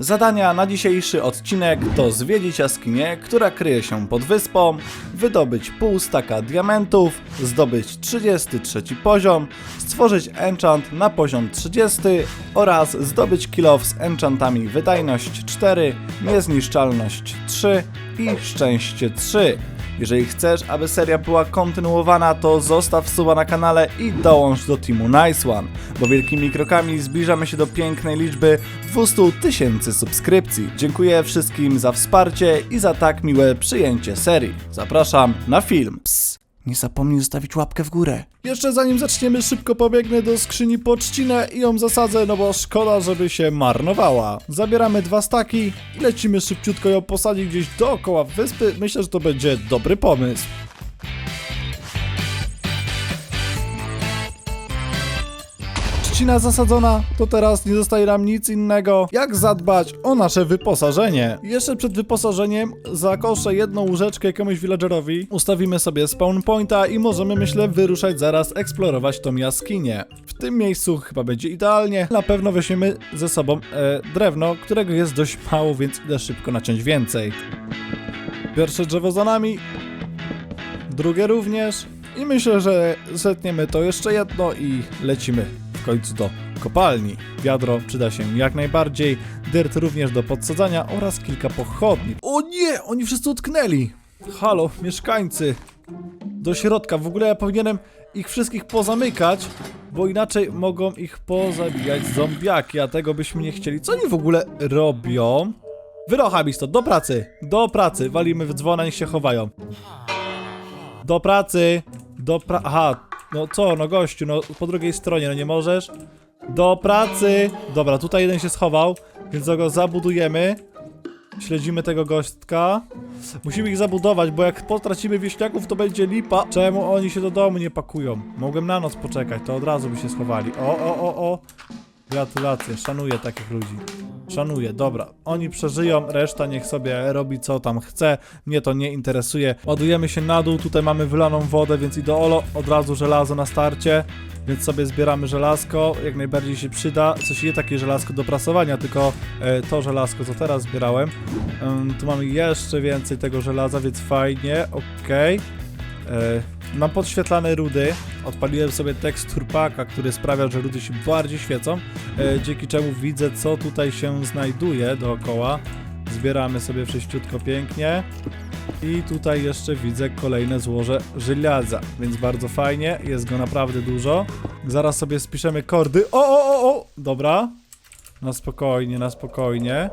Zadania na dzisiejszy odcinek to zwiedzić jaskinię, która kryje się pod wyspą, wydobyć pół staka diamentów, zdobyć 33 poziom, stworzyć enchant na poziom 30 oraz zdobyć kill off z enchantami wydajność 4, niezniszczalność 3 i szczęście 3. Jeżeli chcesz, aby seria była kontynuowana, to zostaw suba na kanale i dołącz do teamu Nice One, bo wielkimi krokami zbliżamy się do pięknej liczby 200 tysięcy subskrypcji. Dziękuję wszystkim za wsparcie i za tak miłe przyjęcie serii. Zapraszam na film. Nie zapomnij zostawić łapkę w górę. Jeszcze zanim zaczniemy, szybko pobiegnę do skrzyni poczcinę i ją zasadzę, no bo szkoda, żeby się marnowała. Zabieramy dwa staki i lecimy szybciutko ją posadzić gdzieś dookoła wyspy. Myślę, że to będzie dobry pomysł. Trzcina zasadzona, to teraz nie zostaje nam nic innego, jak zadbać o nasze wyposażenie. Jeszcze przed wyposażeniem zakoszę jedną łóżeczkę jakiemuś villagerowi, ustawimy sobie spawn pointa i możemy, myślę, wyruszać zaraz eksplorować tą jaskinię. W tym miejscu chyba będzie idealnie. Na pewno weźmiemy ze sobą e, drewno, którego jest dość mało, więc idę szybko naciąć więcej. Pierwsze drzewo za nami, drugie również. I myślę, że zetniemy to jeszcze jedno i lecimy końcu do kopalni. Wiadro przyda się jak najbardziej, dyrt również do podsadzania oraz kilka pochodni. O nie, oni wszyscy utknęli! Halo, mieszkańcy! Do środka, w ogóle ja powinienem ich wszystkich pozamykać, bo inaczej mogą ich pozabijać zombiaki, a tego byśmy nie chcieli. Co oni w ogóle robią? Wyrocha mi do pracy! Do pracy, walimy w dzwona, niech się chowają. Do pracy! Do pra... Aha, no co, no gościu, no po drugiej stronie, no nie możesz? Do pracy! Dobra, tutaj jeden się schował, więc go zabudujemy. Śledzimy tego gośtka. Musimy ich zabudować, bo jak potracimy wieśniaków, to będzie lipa. Czemu oni się do domu nie pakują? Mogłem na noc poczekać, to od razu by się schowali. O, o, o, o. Gratulacje, szanuję takich ludzi. Szanuję, dobra. Oni przeżyją, reszta niech sobie robi co tam chce. Mnie to nie interesuje. Ładujemy się na dół, tutaj mamy wylaną wodę, więc ideolo, od razu żelazo na starcie. Więc sobie zbieramy żelazko, jak najbardziej się przyda. Coś nie takie żelazko do prasowania, tylko e, to żelazko, co teraz zbierałem. Tu mamy jeszcze więcej tego żelaza, więc fajnie, okej. E, Mam podświetlane rudy. Odpaliłem sobie tekstur paka, który sprawia, że rudy się bardziej świecą, e, dzięki czemu widzę, co tutaj się znajduje dookoła. Zbieramy sobie wszyściutko pięknie. I tutaj jeszcze widzę kolejne złoże żelaza, więc bardzo fajnie, jest go naprawdę dużo. Zaraz sobie spiszemy kordy. O, o, o, o! Dobra. Na spokojnie, na spokojnie.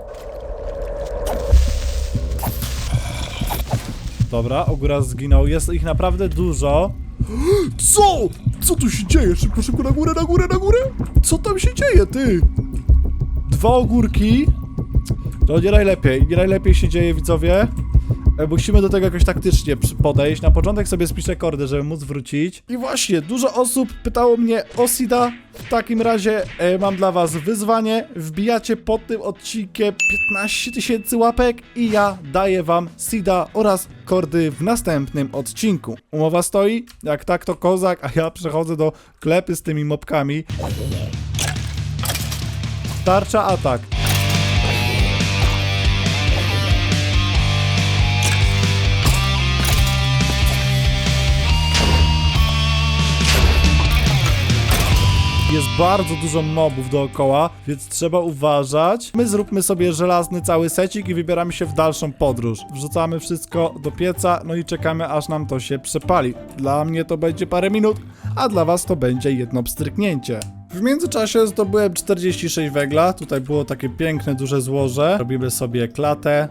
Dobra, ogóra zginął. Jest ich naprawdę dużo. Co? Co tu się dzieje? Szybko, szybko, na górę, na górę, na górę! Co tam się dzieje, ty? Dwa ogórki. To nie najlepiej, nie najlepiej się dzieje, widzowie. E, Musimy do tego jakoś taktycznie podejść. Na początek sobie spiszę kordy, żeby móc wrócić. I właśnie, dużo osób pytało mnie o Sida. W takim razie e, mam dla was wyzwanie. Wbijacie pod tym odcinkiem 15 tysięcy łapek i ja daję wam Sida oraz kordy w następnym odcinku. Umowa stoi? Jak tak, to kozak, a ja przechodzę do klepy z tymi mopkami. Tarcza atak. Jest bardzo dużo mobów dookoła, więc trzeba uważać. My zróbmy sobie żelazny cały secik i wybieramy się w dalszą podróż. Wrzucamy wszystko do pieca, no i czekamy aż nam to się przepali. Dla mnie to będzie parę minut, a dla was to będzie jedno pstryknięcie. W międzyczasie zdobyłem 46 węgla, tutaj było takie piękne, duże złoże. Robimy sobie klatę,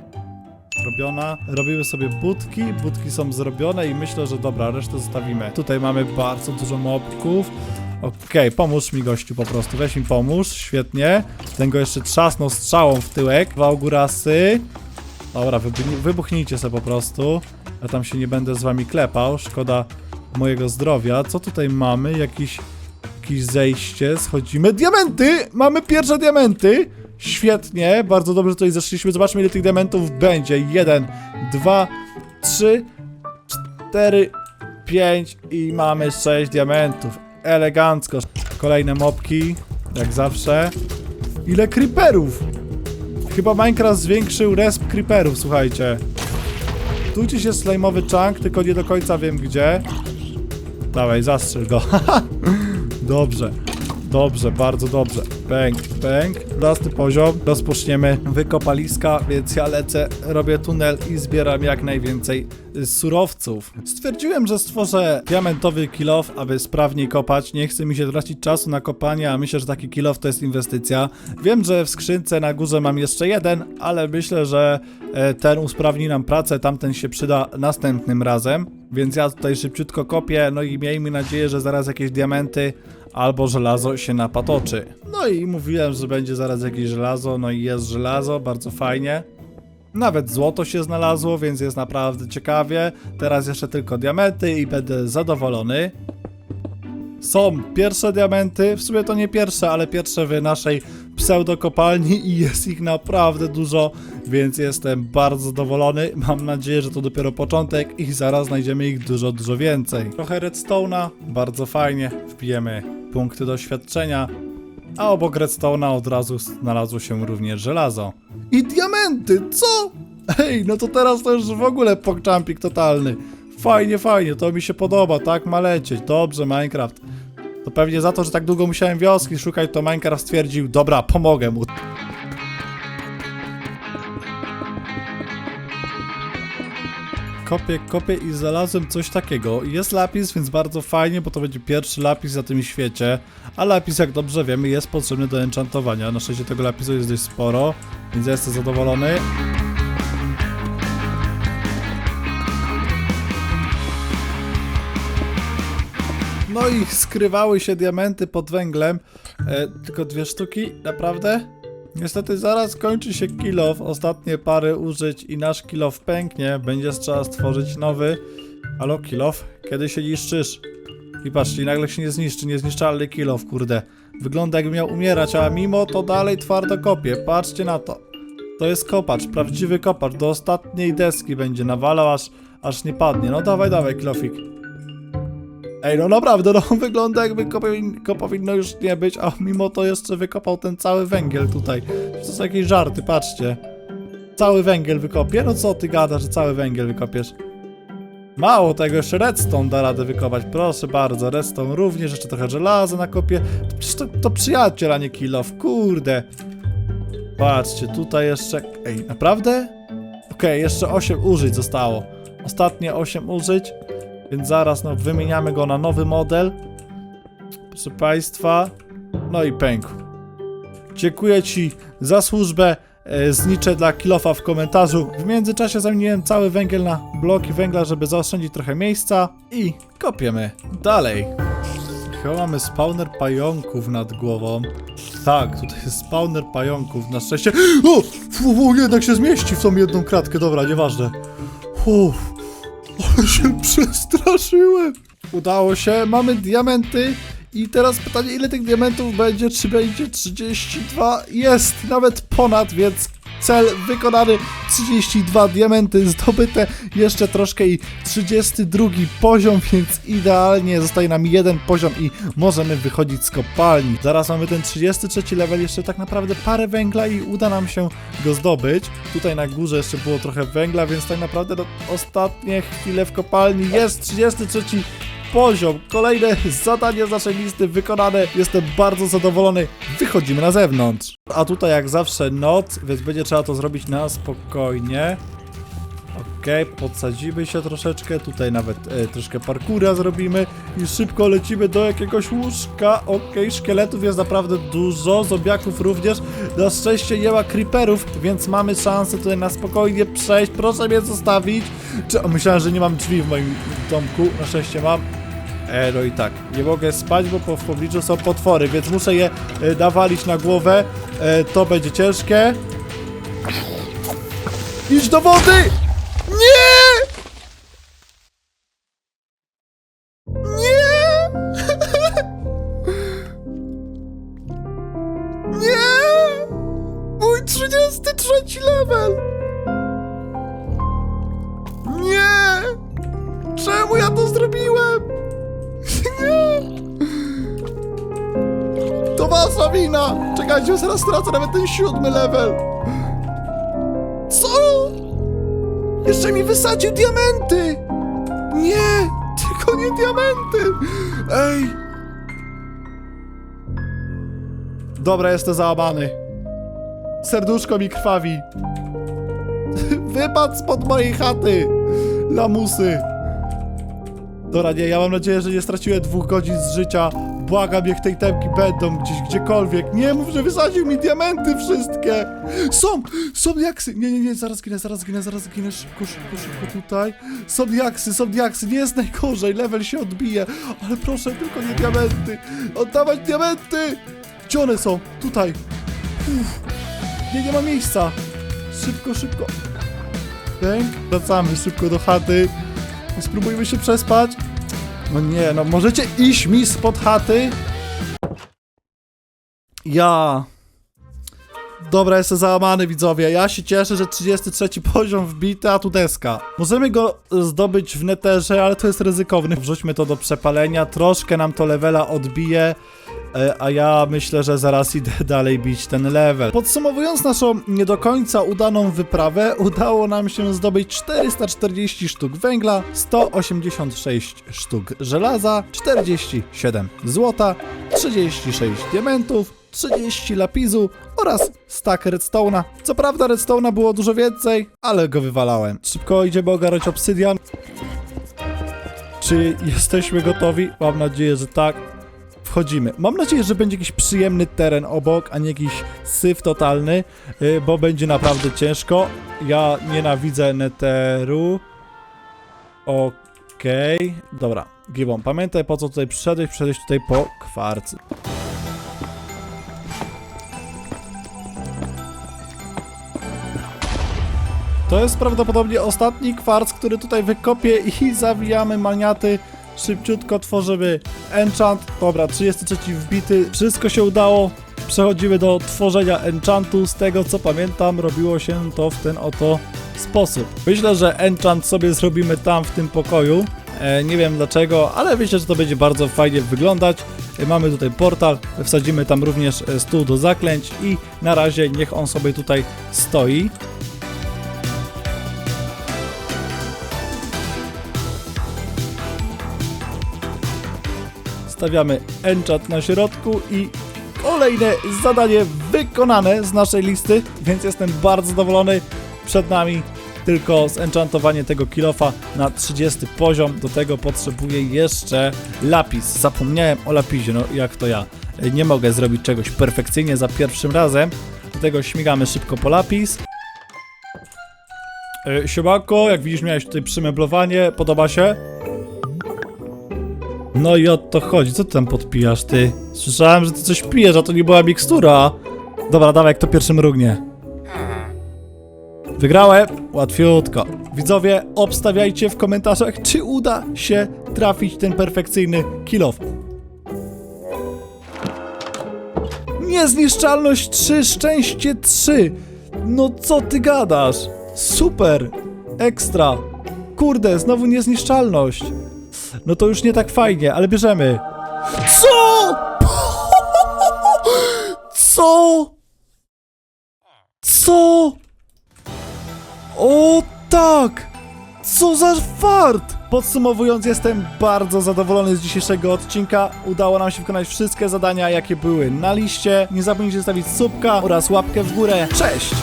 robiona. Robimy sobie budki, budki są zrobione i myślę, że dobra, resztę zostawimy. Tutaj mamy bardzo dużo mobków. Okej, pomóż mi gościu po prostu, weź mi pomóż, świetnie. Ten go jeszcze trzasnął strzałą w tyłek. Dwa ogórasy. Dobra, wybuch- wybuchnijcie sobie po prostu. Ja tam się nie będę z wami klepał, szkoda mojego zdrowia. Co tutaj mamy? Jakiś, jakieś zejście, schodzimy. Diamenty! Mamy pierwsze diamenty! Świetnie, bardzo dobrze tutaj zeszliśmy. Zobaczmy ile tych diamentów będzie. Jeden, dwa, trzy, cztery, pięć i mamy sześć diamentów. Elegancko. Kolejne mopki, jak zawsze. Ile creeperów! Chyba Minecraft zwiększył resp creeperów, słuchajcie. Tu gdzieś jest slajmowy chunk, tylko nie do końca wiem gdzie. Dawaj, zastrzel go. dobrze. Dobrze, bardzo dobrze. Pęk, pęk. Następny poziom. Rozpoczniemy wykopaliska, więc ja lecę, robię tunel i zbieram jak najwięcej y, surowców. Stwierdziłem, że stworzę diamentowy kilof, aby sprawniej kopać. Nie chce mi się tracić czasu na kopanie, a myślę, że taki kilof to jest inwestycja. Wiem, że w skrzynce na górze mam jeszcze jeden, ale myślę, że e, ten usprawni nam pracę, tamten się przyda następnym razem. Więc ja tutaj szybciutko kopię, no i miejmy nadzieję, że zaraz jakieś diamenty albo żelazo się napatoczy. No i mówiłem, że będzie zaraz jakieś żelazo, no i jest żelazo, bardzo fajnie. Nawet złoto się znalazło, więc jest naprawdę ciekawie. Teraz jeszcze tylko diamenty i będę zadowolony. Są pierwsze diamenty, w sumie to nie pierwsze, ale pierwsze w naszej pseudokopalni i jest ich naprawdę dużo, więc jestem bardzo zadowolony. Mam nadzieję, że to dopiero początek i zaraz znajdziemy ich dużo, dużo więcej. Trochę redstone'a, bardzo fajnie, wbijemy punkty doświadczenia, a obok redstone'a od razu znalazło się również żelazo. I diamenty, co? Ej, no to teraz to już w ogóle pokczampik totalny. Fajnie, fajnie, to mi się podoba, tak ma lecieć. Dobrze, Minecraft. To pewnie za to, że tak długo musiałem wioski szukać, to Minecraft stwierdził, dobra, pomogę mu. Kopię, kopię i znalazłem coś takiego. Jest lapis, więc bardzo fajnie, bo to będzie pierwszy lapis na tym świecie. A lapis, jak dobrze wiemy, jest potrzebny do enchantowania. Na szczęście tego lapisu jest dość sporo, więc ja jestem zadowolony. No i skrywały się diamenty pod węglem. E, tylko dwie sztuki, naprawdę? Niestety zaraz kończy się kilof, ostatnie pary użyć i nasz kilof pęknie, będzie trzeba stworzyć nowy. Halo kilof, kiedy się niszczysz? I patrzcie, nagle się nie zniszczy, niezniszczalny kilof, kurde. Wygląda jakby miał umierać, a mimo to dalej twardo kopie, patrzcie na to. To jest kopacz, prawdziwy kopacz, do ostatniej deski będzie nawalał, aż, aż nie padnie. No dawaj, dawaj, kilofik. Ej, no naprawdę, no wygląda jakby go, go powinno już nie być, a mimo to jeszcze wykopał ten cały węgiel tutaj. To są jakieś żarty, patrzcie. Cały węgiel wykopie? No co ty gadasz, że cały węgiel wykopiesz? Mało tego, jeszcze redstone da radę wykopać, proszę bardzo, redstone również, jeszcze trochę żelaza na kopie. Przecież to, to przyjaciel, a nie kilof, kurde. Patrzcie, tutaj jeszcze... Ej, naprawdę? Okej, jeszcze 8 użyć zostało. Ostatnie 8 użyć. Więc zaraz no, wymieniamy go na nowy model. Proszę Państwa. No i pękł. Dziękuję Ci za służbę. E, zniczę dla Kilofa w komentarzu. W międzyczasie zamieniłem cały węgiel na bloki węgla, żeby zaoszczędzić trochę miejsca. I kopiemy dalej. Chyba mamy spawner pająków nad głową. Tak, tutaj jest spawner pająków. Na szczęście... O! Fu, fu, jednak się zmieści w tą jedną kratkę. Dobra, nieważne. Uff. Ale się przestraszyłem. Udało się, mamy diamenty. I teraz pytanie, ile tych diamentów będzie? Czy będzie 32? Jest, nawet ponad, więc cel wykonany. 32 diamenty zdobyte, jeszcze troszkę i 32 poziom, więc idealnie. Zostaje nam jeden poziom i możemy wychodzić z kopalni. Zaraz mamy ten 33 level, jeszcze tak naprawdę parę węgla i uda nam się go zdobyć. Tutaj na górze jeszcze było trochę węgla, więc tak naprawdę do ostatnie chwile w kopalni jest 33 poziom. Kolejne zadanie z naszej listy wykonane. Jestem bardzo zadowolony. Wychodzimy na zewnątrz. A tutaj jak zawsze noc, więc będzie trzeba to zrobić na spokojnie. Okej, podsadzimy się troszeczkę, tutaj nawet e, troszkę parkura zrobimy i szybko lecimy do jakiegoś łóżka. Okej, szkieletów jest naprawdę dużo, zombiaków również. Na szczęście nie ma creeperów, więc mamy szansę tutaj na spokojnie przejść. Proszę mnie zostawić. Czy, myślałem, że nie mam drzwi w moim domku, na szczęście mam. E, no i tak, nie mogę spać, bo po, w pobliżu są potwory, więc muszę je e, nawalić na głowę. E, to będzie ciężkie. Idź do wody! Nie! Nie! Nie! Mój 33 level! Nie! Czemu ja to zrobiłem? Nie! To wasza wina! Czekajcie, zaraz stracę nawet ten siódmy level! Jeszcze mi wysadził diamenty! Nie! Tylko nie diamenty! Ej! Dobra, jestem załamany. Serduszko mi krwawi. Wypadł spod mojej chaty! Lamusy! Dobra, nie, ja mam nadzieję, że nie straciłem dwóch godzin z życia. Błagam, niech tej temki będą gdzieś, gdziekolwiek. Nie mów, że wysadził mi diamenty wszystkie! Są! Są diaksy! Nie, nie, nie, zaraz ginę, zaraz ginę, zaraz ginę. Szybko, szybko, szybko tutaj. Są diaksy, są diaksy, nie jest najgorzej, level się odbije. Ale proszę, tylko nie diamenty. Oddawać diamenty! Gdzie one są? Tutaj. Uff. Nie, nie ma miejsca. Szybko, szybko. Bęk. Wracamy szybko do chaty. Spróbujmy się przespać. No nie, no możecie iść mi spod chaty? Ja. Dobra, jestem załamany, widzowie. Ja się cieszę, że 33 poziom wbity, a tu deska. Możemy go zdobyć w neterze, ale to jest ryzykowne. Wrzućmy to do przepalenia, troszkę nam to levela odbije. E, A ja myślę, że zaraz idę dalej bić ten level. Podsumowując naszą nie do końca udaną wyprawę, udało nam się zdobyć 440 sztuk węgla, 186 sztuk żelaza, 47 złota, 36 diamentów, 30 lapizu oraz stack redstone'a. Co prawda redstone'a było dużo więcej, ale go wywalałem. Szybko idziemy ogarnąć obsydian. Czy jesteśmy gotowi? Mam nadzieję, że tak. Wchodzimy. Mam nadzieję, że będzie jakiś przyjemny teren obok, a nie jakiś syf totalny, y, bo będzie naprawdę ciężko. Ja nienawidzę neteru. Okej. Dobra. Gibbon, pamiętaj po co tutaj przyszedłeś. Przyszedłeś tutaj po kwarcy. To jest prawdopodobnie ostatni kwarc, który tutaj wykopię i zawijamy maniaty. Szybciutko tworzymy enchant. Dobra, 33 wbity. Wszystko się udało. Przechodzimy do tworzenia enchantu. Z tego co pamiętam, robiło się to w ten oto sposób. Myślę, że enchant sobie zrobimy tam w tym pokoju. E, nie wiem dlaczego, ale myślę, że to będzie bardzo fajnie wyglądać. E, mamy tutaj portal, wsadzimy tam również e, stół do zaklęć i na razie niech on sobie tutaj stoi. Stawiamy enchant na środku i kolejne zadanie wykonane z naszej listy, więc jestem bardzo zadowolony. Przed nami tylko zenchantowanie tego kilofa na 30 poziom. Do tego potrzebuję jeszcze lapis. Zapomniałem o lapisie, no jak to ja. Nie mogę zrobić czegoś perfekcyjnie za pierwszym razem. Dlatego śmigamy szybko po lapis. E, Siemanko, jak widzisz miałeś tutaj przymeblowanie, podoba się? No i o to chodzi, co ty tam podpijasz, ty? Słyszałem, że ty coś pijesz, a to nie była mikstura. Dobra, dawaj, kto pierwszy mrugnie. Wygrałem, łatwiutko. Widzowie, obstawiajcie w komentarzach, czy uda się trafić ten perfekcyjny kill off. Niezniszczalność 3, szczęście 3. No co ty gadasz? Super, ekstra. Kurde, znowu niezniszczalność. No to już nie tak fajnie, ale bierzemy. Co? Co? Co? O tak! Co za fart! Podsumowując, jestem bardzo zadowolony z dzisiejszego odcinka. Udało nam się wykonać wszystkie zadania, jakie były na liście. Nie zapomnijcie zostawić subka oraz łapkę w górę. Cześć!